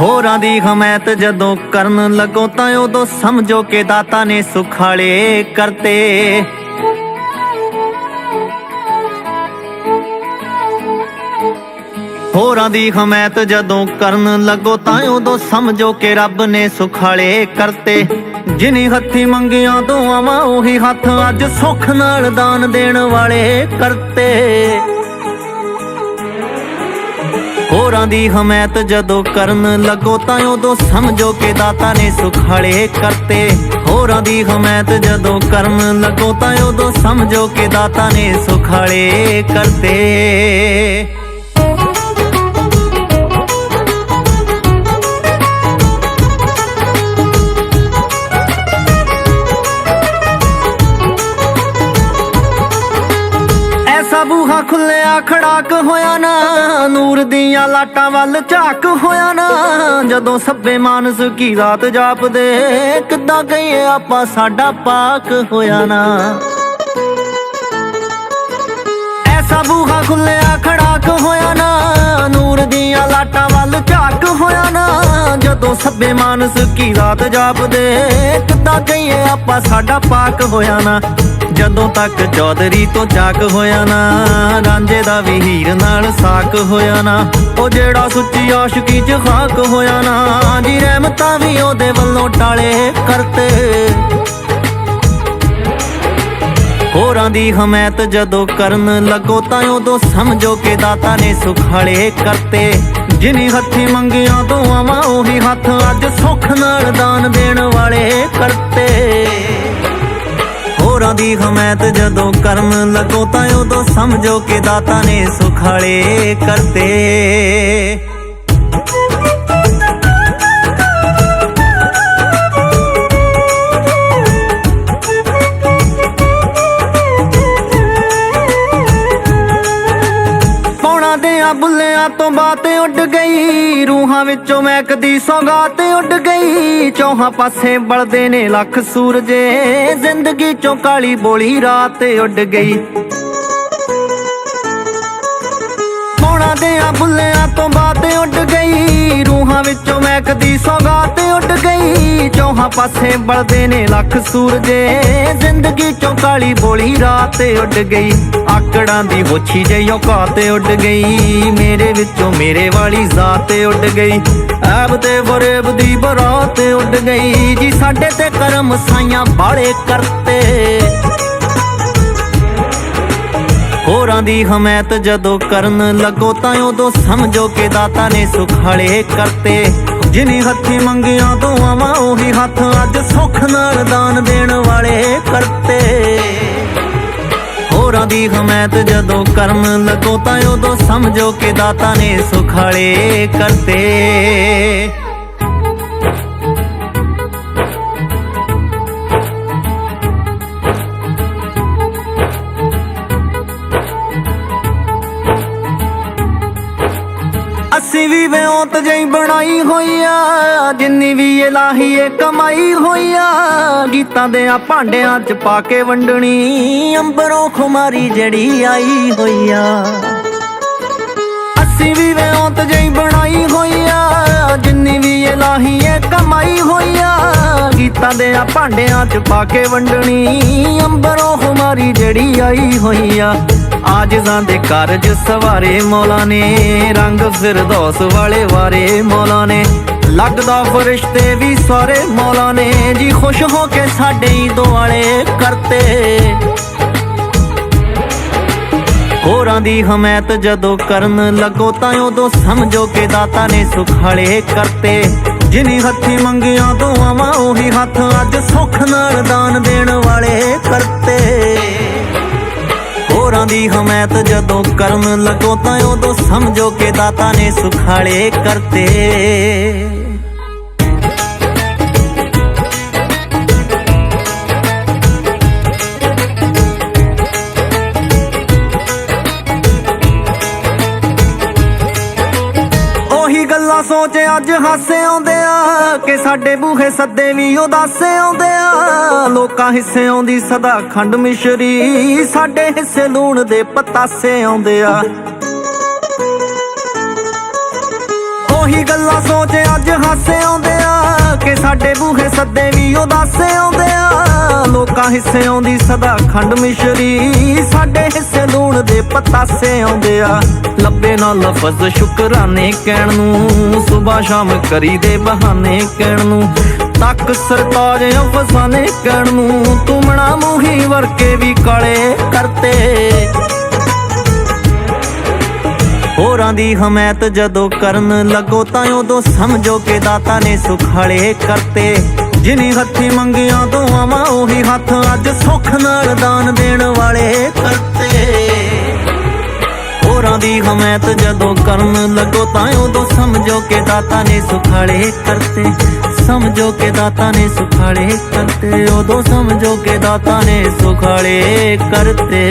ਹੋਰਾਂ ਦੀ ਹਮਾਇਤ ਜਦੋਂ ਕਰਨ ਲੱਗੋ ਤਾਂ ਉਦੋਂ ਸਮਝੋ ਕਿ ਦਾਤਾ ਨੇ ਸੁਖਾਲੇ ਕਰਤੇ। ਹੋਰਾਂ ਦੀ ਹਮਾਇਤ ਜਦੋਂ ਕਰਨ ਲੱਗੋ ਤਾਂ ਉਦੋਂ ਸਮਝੋ ਕਿ ਰੱਬ ਨੇ ਸੁਖਾਲੇ ਕਰਤੇ। ਜਿਨੀ ਹੱਥੀ ਮੰਗੀਆਂ ਦੁਆਵਾਂ ਉਹੀ ਹੱਥ ਅੱਜ ਸੁੱਖ ਨਾਲ ਦਾਨ ਦੇਣ ਵਾਲੇ ਕਰਤੇ। ਹੋਰਾਂ ਦੀ ਹਮਾਇਤ ਜਦੋਂ ਕਰਨ ਲੱਗੋ ਤਾਂ ਉਦੋਂ ਸਮਝੋ ਕਿ ਦਾਤਾ ਨੇ ਸੁਖਾਲੇ ਕਰਤੇ। ਹੋਰਾਂ ਦੀ ਹਮਾਇਤ ਜਦੋਂ ਕਰਨ ਲੱਗੋ ਤਾਂ ਉਦੋਂ ਸਮਝੋ ਕਿ ਦਾਤਾ ਨੇ ਸੁਖਾਲੇ ਕਰਤੇ। ਹੋਇਆ ਨਾ, ਨੂਰ ਦੀਆਂ ਲਾਟਾਂ ਵੱਲ ਝਾਕ ਹੋਇਆ ਨਾ, ਜਦੋਂ ਸੱਬੇ ਮਾਨਸ ਕੀ ਰਾਤ ਜਾਪਦੇ, ਕਿੱਦਾਂ ਕਹੀਏ ਆਪਾਂ ਸਾਡਾ ਪਾਕ ਹੋਇਆ ਨਾ। ਐਸਾ ਬੂਹਾ ਖੁੱਲਿਆ ਖੜਾਕ ਹੋਇਆ ਨਾ, ਨੂਰ ਦੀਆਂ ਲਾਟਾਂ ਵੱਲ ਝਾਕ ਜਦੋਂ ਸੱਬੇ ਮਾਨਸ ਕੀ ਰਾਤ ਜਾਪਦੇ, ਕਿੱਦਾਂ ਕਹੀਏ ਆਪਾਂ ਸਾਡਾ ਪਾਕ ਹੋਇਆ ਨਾ। ਜਦੋਂ ਤੱਕ ਚੌਧਰੀ ਤੋਂ ਚਾਕ ਹੋਇਆ ਨਾ, ਰਾਂਝੇ ਦਾ ਵੀ ਹੀਰ ਨਾਲ ਸਾਕ ਹੋਇਆ ਨਾ। ਉਹ ਜਿਹੜਾ ਸੁੱਚੀ ਆਸ਼ਕੀ ਚ ਖਾਕ ਹੋਇਆ ਨਾ ਜੀ ਰਹਿਮਤਾਂ ਵੀ ਉਹਦੇ ਵੱਲੋਂ ਟਾਲੇ ਕਰਤੇ। ਹੋਰਾਂ ਦੀ ਹਮਾਇਤ ਜਦੋਂ ਕਰਨ ਲੱਗੋ, ਤਾਂ ਉਦੋਂ ਸਮਝੋ ਕਿ ਦਾਤਾ ਨੇ ਸੁਖਾਲੇ ਕਰਤੇ। ਜਿਨੀ ਹੱਥੀ ਮੰਗੀਆਂ ਦੁਆਵਾਂ ਉਹੀ ਹੱਥ ਅੱਜ ਸੁੱਖ ਨਾਲ ਦਾਨ ਦੇਣ ਵਾਲੇ ਕਰਤੇ। ਹੋਰਾਂ ਦੀ ਹਮਾਇਤ ਜਦੋਂ ਕਰਮ ਲੱਗੋ ਤਾਂ ਉਦੋਂ ਸਮਝੋ ਕਿ ਦਾਤਾ ਨੇ ਸੁਖਾਲੇ ਕਰਤੇ। ਪੌਣਾ ਬੁੱਲਿਆਂ ਤੋਂ ਬਾਤ ਉੱਡ ਗਈ। ਰੂਹਾਂ ਵਿੱਚੋਂ ਮਹਿਕਦੀ ਸੌਗਾਤ ਉੱਡ ਗਈ। ਚੌਹਾਂ ਪਾਸੇ ਬਲਦੇ ਨੇ ਲੱਖ ਸੂਰਜੇ। ਜ਼ਿੰਦਗੀ ਚੋਂ ਕਾਲੀ ਬੋਲੀ ਰਾਤ ਉੱਡ ਗਈ। ਪੌਣਾ ਦੇ ਆ ਬੁੱਲਿਆਂ ਤੋਂ ਬਾਤ ਉੱਡ ਗਈ। ਰੂਹਾਂ ਵਿੱਚੋਂ ਮਹਿਕਦੀ ਸੌਗਾਤ ਉੱਡ ਗਈ। ਚੌਹਾਂ ਪਾਸੇ ਬਲਦੇ ਨੇ ਲੱਖ ਸੂਰਜੇ। ਜ਼ਿੰਦਗੀ ਚੋਂ ਕਾਲੀ ਬੋਲੀ ਰਾਤ ਉੱਡ ਗਈ। ਆਕੜਾਂ ਦੀ ਹੋਛੀ ਜਿਹੀ ਔਕਾਤ ਉੱਡ ਗਈ। ਮੇਰੇ ਵਿੱਚੋਂ ਮੇਰੇ ਵਾਲੀ ਜ਼ਾਤ ਉੱਡ ਗਈ। ਐਬ ਤੇ ਫਰੇਬ ਦੀ ਬਰਾਤ ਉੱਡ ਗਈ। ਜੀ ਸਾਡੇ ਤੇ ਕਰਮ ਸਾਈਆਂ ਬਾੜੇ ਕਰਤੇ। ਹੋਰਾਂ ਦੀ ਹਮਾਇਤ ਜਦੋਂ ਕਰਨ ਲੱਗੋ ਤਾਂ ਉਦੋਂ ਸਮਝੋ ਕਿ ਦਾਤਾ ਨੇ ਸੁਖਾਲੇ ਕਰਤੇ। ਜਿਨੀ ਹੱਥੀ ਮੰਗੀਆਂ ਦੁਆਵਾਂ ਉਹੀ ਹੱਥ ਅੱਜ ਸੁੱਖ ਨਾਲ ਦਾਨ ਦੇਣ ਵਾਲੇ ਕਰਤੇ। ਹੋਰਾਂ ਦੀ ਹਮਾਇਤ ਜਦੋਂ ਕਰਨ ਲੱਗੋ ਤਾਂ ਉਦੋਂ ਸਮਝੋ ਕਿ ਦਾਤਾ ਨੇ ਸੁਖਾਲੇ ਕਰਤੇ। ਅਸੀਂ ਵੀ ਵਿਉਂਤ ਜਈ ਬਣਾਈ ਹੋਈ ਆ, ਜਿੰਨੀ ਵੀ ਇਲਾਹੀ ਏ ਕਮਾਈ ਹੋਈ ਆ। ਗੀਤਾਂ ਦੇ ਆ ਭਾਂਡਿਆਂ ਚ ਪਾ ਕੇ ਵੰਡਣੀ, ਅੰਬਰੋਂ ਖੁਮਾਰੀ ਜੜੀ ਆਈ ਹੋਈ ਆ। ਅਸੀਂ ਵੀ ਵਿਉਂਤ ਜਈ ਬਣਾਈ ਹੋਈ ਆ, ਜਿੰਨੀ ਵੀ ਇਲਾਹੀ ਏ ਕਮਾਈ ਹੋਈ ਆ। ਗੀਤਾਂ ਦੇ ਆ ਭਾਂਡਿਆਂ ਚ ਪਾ ਕੇ ਵੰਡਣੀ, ਅੰਬਰੋਂ ਖੁਮਾਰੀ ਜੜੀ ਆਈ ਹੋਈ ਆ। ਆਜਜ਼ਾਂ ਦੇ ਕਾਰਜ ਸਵਾਰੇ ਮੌਲਾ ਨੇ ਰੰਗ ਫਿਰਦੌਸ ਵਾਲੇ ਵਾਰੇ ਮੌਲਾ ਨੇ ਲੱਗਦਾ ਫਰਿਸ਼ਤੇ ਵੀ ਸਾਰੇ ਮੌਲਾ ਨੇ ਜੀ ਖੁਸ਼ ਹੋ ਕੇ ਸਾਡੇ ਹੀ ਦੁਆਲੇ ਕਰਤੇ। ਹੋਰਾਂ ਦੀ ਹਮਾਇਤ ਜਦੋਂ ਕਰਨ ਲੱਗੋ ਤਾਂ ਉਦੋਂ ਸਮਝੋ ਕਿ ਦਾਤਾ ਨੇ ਸੁਖਾਲੇ ਕਰਤੇ। ਜਿਨੀ ਹੱਥੀ ਮੰਗੀਆਂ ਦੁਆਵਾਂ, ਉਹੀ ਹੱਥ ਅੱਜ ਸੁੱਖ ਨਾਲ ਦਾਨ ਦੇਣ ਵਾਲੇ ਕਰਤੇ। ਹੋਰਾਂ ਦੀ ਹਮਾਇਤ ਜਦੋਂ ਕਰਨ ਲੱਗੋ ਤਾਂ ਉਦੋਂ ਸਮਝੋ ਕਿ ਦਾਤਾ ਨੇ ਸੁਖਾਲੇ ਕਰਤੇ। ਉਹੀ ਗੱਲਾਂ ਅੱਜ ਹਾਸੇ ਆਉਂਦੇ ਆ, ਕਿ ਸਾਡੇ ਬੂਹੇ ਸੱਦੇ ਵੀ ਉਦਾਸੇ ਆਉਂਦੇ ਆ। ਲੋਕਾਂ ਹਿੱਸੇ ਆਉਂਦੀ ਸਦਾ ਖੰਡ ਮਿਸ਼ਰੀ, ਸਾਡੇ ਹਿੱਸੇ ਲੂਣ ਦੇ ਪਤਾਸੇ ਆਉਂਦੇ ਆ। ਉਹੀ ਗੱਲਾਂ ਸੋਚ ਅੱਜ ਹਾਸੇ ਆਉਂਦੇ ਆ, ਕਿ ਸਾਡੇ ਬੂਹੇ ਸੱਦੇ ਵੀ ਉਦਾਸੇ ਆਉਂਦੇ ਆ। ਲੋਕਾਂ ਹਿੱਸੇ ਆਉਂਦੀ ਸਦਾ ਖੰਡ ਮਿਸ਼ਰੀ। ਸਾਡੇ ਹਿੱਸੇ ਲੂਣ ਦੇ ਪਤਾਸੇ ਆਉਂਦੇ ਆ। ਲੱਭੇ ਨਾ ਲਫ਼ਜ਼ ਸ਼ੁਕਰਾਨੇ ਕਹਿਣ ਨੂੰ। ਸਵੇਰ ਸ਼ਾਮ ਕਰੀ ਦੇ ਬਹਾਨੇ ਕਹਿਣ ਨੂੰ। ਤੱਕ ਸਰਤਾਜ ਅਫਸਾਨੇ ਕਹਿਣ ਨੂੰ। ਤੁਮਣਾ ਮੂਹੀ ਵਰਕੇ ਵੀ ਕਾਲੇ ਕਰਤੇ। ਹੋਰਾਂ ਦੀ ਹਮਾਇਤ ਜਦੋਂ ਕਰਨ ਲੱਗੋ ਤਾਂ ਉਦੋਂ ਸਮਝੋ ਕਿ ਦਾਤਾ ਨੇ ਸੁਖਾਲੇ ਕਰਤੇ। ਜਿਨੀ ਹੱਥੀ ਮੰਗੀਆਂ ਦੁਆਵਾਂ ਉਹੀ ਹੱਥ ਅੱਜ ਸੁੱਖ ਨਾਲ ਦਾਨ ਦੇਣ ਵਾਲੇ ਕਰਤੇ। ਹੋਰਾਂ ਦੀ ਹਮਾਇਤ ਜਦੋਂ ਕਰਨ ਲੱਗੋ ਤਾਂ ਉਦੋਂ ਸਮਝੋ ਕਿ ਦਾਤਾ ਨੇ ਸੁਖਾਲੇ ਕਰਤੇ। ਸਮਝੋ ਕਿ ਦਾਤਾ ਨੇ ਸੁਖਾਲੇ ਕਰਤੇ, ਉਦੋਂ ਸਮਝੋ ਕਿ ਦਾਤਾ ਨੇ ਸੁਖਾਲੇ ਕਰਤੇ।